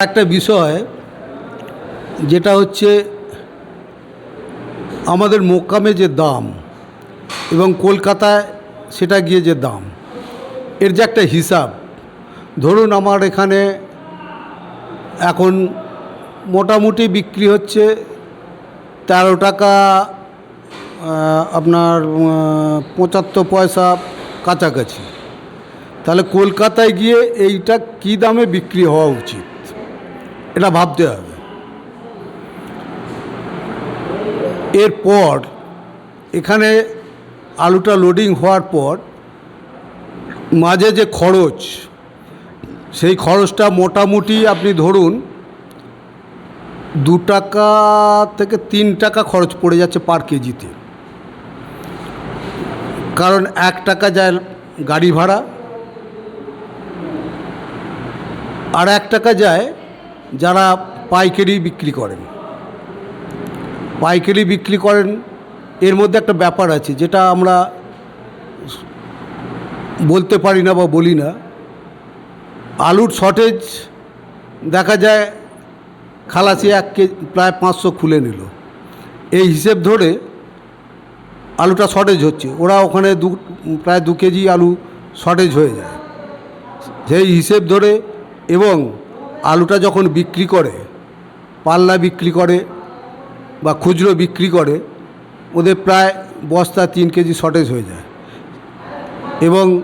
একটা বিষয় যেটা হচ্ছে আমাদের মোকামে যে দাম এবং কলকাতায় সেটা গিয়ে যে দাম, এর যে একটা হিসাব। ধরুন আমার এখানে এখন মোটামুটি বিক্রি হচ্ছে তেরো টাকা আপনার পঁচাত্তর পয়সা কাছাকাছি। তাহলে কলকাতায় গিয়ে এইটা কী দামে বিক্রি হওয়া উচিত? এটা ভাবতে হবে। এরপর এখানে আলুটা লোডিং হওয়ার পর মাঝে যে খরচ, সেই খরচটা মোটামুটি আপনি ধরুন দু টাকা থেকে তিন টাকা খরচ পড়ে যাচ্ছে পার কেজিতে। কারণ এক টাকা যায় গাড়ি ভাড়া, আর এক টাকা যায় যারা পাইকারি বিক্রি করেন। পাইকারি বিক্রি করেন, এর মধ্যে একটা ব্যাপার আছে, যেটা আমরা বলতে পারি না বা বলি না। আলুর শর্টেজ দেখা যায়, খালাসি এক কে, প্রায় পাঁচশো খুলে নিল। এই হিসেব ধরে আলুটা শর্টেজ হচ্ছে। ওরা ওখানে দু, প্রায় দু কেজি আলু শর্টেজ হয়ে যায়। সেই হিসেব ধরে এবং আলুটা যখন বিক্রি করে, পাল্লা বিক্রি করে বা খুচরো বিক্রি করে, ওদের প্রায় বস্তা তিন কেজি শর্টেজ হয়ে যায়। এবং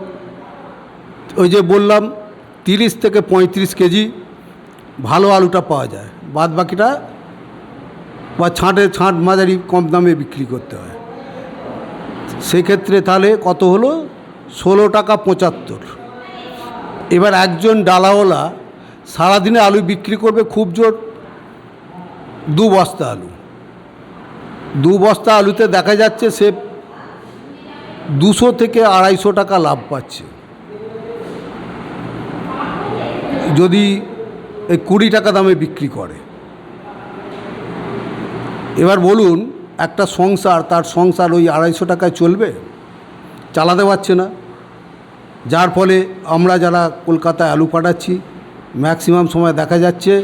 ওই যে বললাম, তিরিশ থেকে পঁয়ত্রিশ কেজি ভালো আলুটা পাওয়া যায়। বাদ বাকিটা বা ছাঁটে ছাঁট মাঝারি কম দামে বিক্রি করতে হয়। সেক্ষেত্রে তাহলে কত হলো? ষোলো টাকা পঁচাত্তর। এবার একজন ডালাওয়ালা সারাদিনে আলু বিক্রি করবে খুব জোর, দু বস্তা আলু। দু বস্তা আলুতে দেখা যাচ্ছে সে দুশো থেকে আড়াইশো টাকা লাভ পাচ্ছে। যদি এই কুড়ি টাকা দামে বিক্রি করে। এবার বলুন, একটা সংসার, তার সংসার ওই আড়াইশো টাকায় চলবে? চালাতে পারছে না। যার ফলে আমরা যারা কলকাতায় আলু পাঠাচ্ছি ম্যাক্সিমাম সময় দেখা যাচ্ছে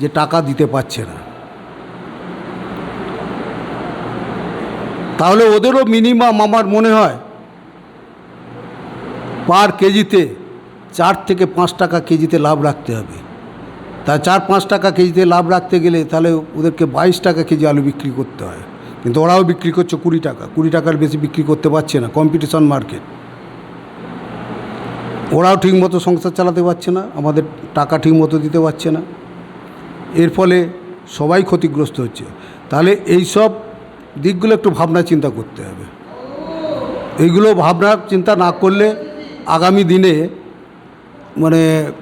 যে টাকা দিতে পারছে না। তাহলে ওদেরও মিনিমাম আমার মনে হয় পার কেজিতে চার থেকে পাঁচ টাকা কেজিতে লাভ রাখতে হবে। তা চার পাঁচ টাকা কেজিতে লাভ রাখতে গেলে তাহলে ওদেরকে বাইশ টাকা কেজি আলু বিক্রি করতে হয়। কিন্তু ওরাও বিক্রি করছে কুড়ি টাকা, কুড়ি টাকার বেশি বিক্রি করতে পারছে না কম্পিটিশন মার্কেট ওরাও ঠিকমতো সংসার চালাতে পারছে না, আমাদের টাকা ঠিকমতো দিতে পারছে না। এর ফলে সবাই ক্ষতিগ্রস্ত হচ্ছে। তাহলে এই সব দিকগুলো একটু ভাবনা চিন্তা করতে হবে। এইগুলো ভাবনা চিন্তা না করলে আগামী দিনে মানে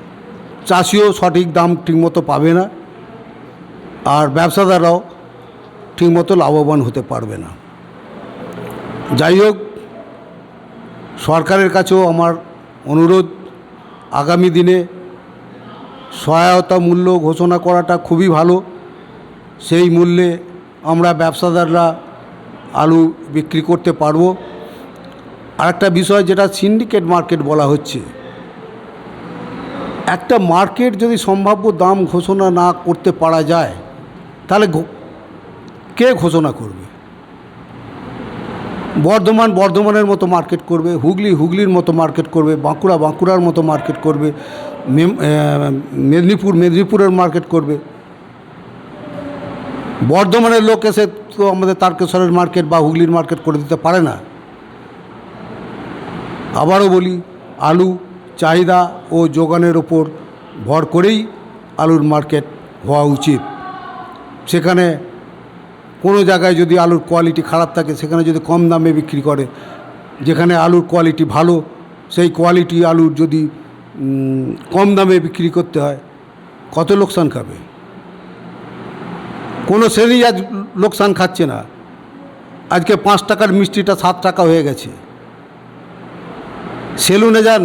চাষিও সঠিক দাম ঠিকমতো পাবে না আর ব্যবসাদাররাও ঠিকমতো লাভবান হতে পারবে না। যাই হোক, সরকারের কাছেও আমার অনুরোধ, আগামী দিনে সহায়তা মূল্য ঘোষণা করাটা খুবই ভালো। সেই মূল্যে আমরা ব্যবসাদাররা আলু বিক্রি করতে পারব। আরেকটা বিষয় যেটা সিন্ডিকেট মার্কেট বলা হচ্ছে, একটা মার্কেট যদি সম্ভাব্য দাম ঘোষণা না করতে পারা যায়, তাহলে কে ঘোষণা করবে? বর্ধমান, বর্ধমানের মতো মার্কেট করবে, হুগলি, হুগলির মতো মার্কেট করবে, বাঁকুড়া, বাঁকুড়ার মতো মার্কেট করবে মেদিনীপুর, মেদিনীপুরের মার্কেট করবে। বর্ধমানের লোক এসে তো আমাদের তারকেশ্বরের মার্কেট বা হুগলির মার্কেট করে দিতে পারে না। আবারও বলি, আলু চাহিদা ও যোগানের ওপর ভর করেই আলুর মার্কেট হওয়া উচিত। সেখানে কোনো জায়গায় যদি আলুর কোয়ালিটি খারাপ থাকে, সেখানে যদি কম দামে বিক্রি করে, যেখানে আলুর কোয়ালিটি ভালো, সেই কোয়ালিটি আলুর যদি কম দামে বিক্রি করতে হয়, কত লোকসান খাবে? কোনো শ্রেণি আজ লোকসান খাচ্ছে না। আজকে পাঁচ টাকার মিষ্টিটা সাত টাকা হয়ে গেছে। সেলুনে যান,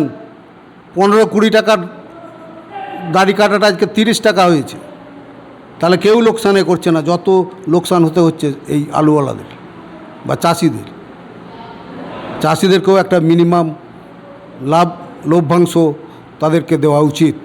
পনেরো কুড়ি টাকার দাড়ি কাটাটা আজকে তিরিশ টাকা হয়েছে। তাহলে কেউ লোকসানে করছে না, যত লোকসান হতে হচ্ছে এই আলুওয়ালাদের বা চাষিদের। চাষিদেরকেও একটা মিনিমাম লাভ, লভ্যাংশ তাদেরকে দেওয়া উচিত।